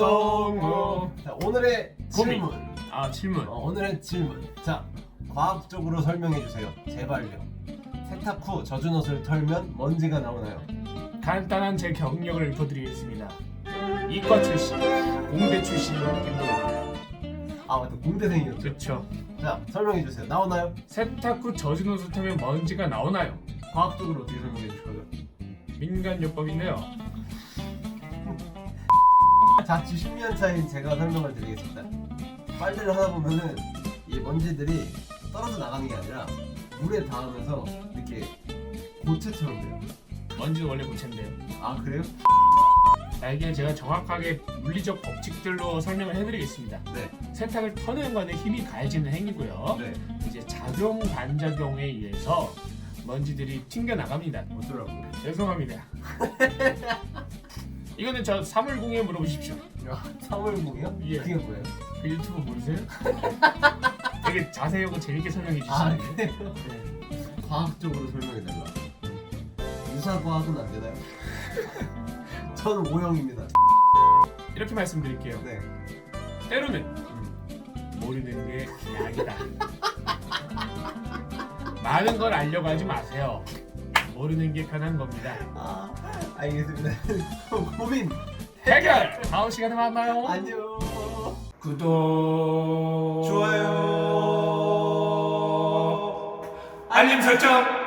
똥똥. 자, 오늘의 고민. 질문. 아 질문. 어, 오늘의 질문. 자, 과학적으로 설명해 주세요. 제발요. 세탁 후 젖은 옷을 털면 먼지가 나오나요? 간단한 제 경력을 읊어드리겠습니다. 이과 출신, 공대 출신으로 김동입니다. 아 맞다 공대생이었죠. 그렇죠. 자 설명해 주세요. 나오나요? 세탁 후 젖은 옷을 타면 먼지가 나오나요? 과학적으로 어떻게 설명해 주실 거죠? 민간 요법인데요. 자, 90년 차인 제가 설명을 드리겠습니다. 빨래를 하다 보면은 이 먼지들이 떨어져 나가는 게 아니라 물에 닿으면서 이렇게 고체처럼 돼요. 먼지는 원래 고체인데요. 아 그래요? 자, 이게 제가 정확하게 물리적 법칙들로 설명을 해드리겠습니다. 네. 세탁을 터는 거는 힘이 가해지는 행위고요. 네. 이제 작용 반작용에 의해서 먼지들이 튕겨 나갑니다. 어쩌라고? 죄송합니다. 이거는 저 사물공에 물어보십시오. 야, 사월공이요? 예. 그게 뭐예요? 그 유튜브 모르세요? 되게 자세하고 재밌게 설명해 아 주시는데. 그래요? 네. 과학적으로 설명해 달라. 유사 과학은 안 되나요? 저는 O형입니다. 이렇게 말씀드릴게요. 네. 때로는 모르는 게 약이다. 많은 걸 알려고 하지 마세요. 모르는 게 편한 겁니다. 아 알겠습니다. 고민 해결! 다음 시간에 만나요. 안녕. 구독, 좋아요. 알림 설정.